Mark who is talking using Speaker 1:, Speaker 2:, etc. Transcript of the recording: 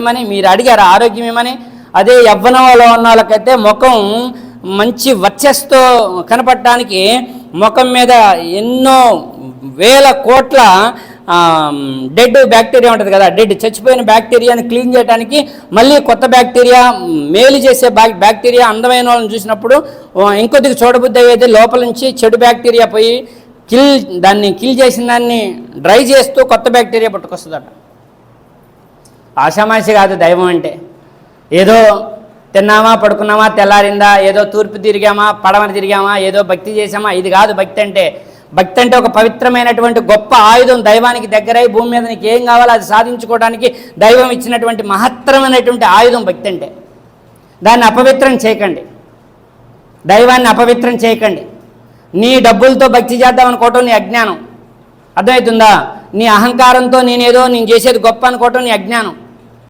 Speaker 1: ఏమని? మీరు అడిగారు ఆరోగ్యం ఏమని? అదే యవ్వనంలో ఉన్న వాళ్ళకైతే ముఖం మంచి వచ్చస్తో కనపడటానికి ముఖం మీద ఎన్నో వేల కోట్ల డెడ్ బ్యాక్టీరియా ఉంటుంది కదా డెడ్ చచ్చిపోయిన బ్యాక్టీరియాని క్లీన్ చేయడానికి మళ్ళీ కొత్త బ్యాక్టీరియా మేలు చేసే బ్యాక్ బ్యాక్టీరియా అందమైన వాళ్ళని చూసినప్పుడు ఇంకొద్దిగా చూడబుద్ధి అయ్యేది లోపల నుంచి చెడు బ్యాక్టీరియా పోయి కిల్ దాన్ని కిల్ చేసిన దాన్ని డ్రై చేస్తూ కొత్త బ్యాక్టీరియా పట్టుకొస్తుందట. ఆషామాషి కాదు దైవం అంటే. ఏదో తిన్నామా పడుకున్నామా తెల్లారిందా ఏదో తూర్పు తిరిగామా పడమని తిరిగామా ఏదో భక్తి చేసామా ఇది కాదు భక్తి అంటే. భక్తి అంటే ఒక పవిత్రమైనటువంటి గొప్ప ఆయుధం దైవానికి దగ్గరై భూమి మీద నీకు ఏం కావాలో అది సాధించుకోవడానికి దైవం ఇచ్చినటువంటి మహత్తరమైనటువంటి ఆయుధం భక్తి అంటే. దాన్ని అపవిత్రం చేయకండి. దైవాన్ని అపవిత్రం చేయకండి. నీ డబ్బులతో భక్తి చేద్దాం అనుకోవటం నీ అజ్ఞానం. అర్థమవుతుందా? నీ అహంకారంతో నేనేదో నేను చేసేది గొప్ప అనుకోవటం నీ అజ్ఞానం.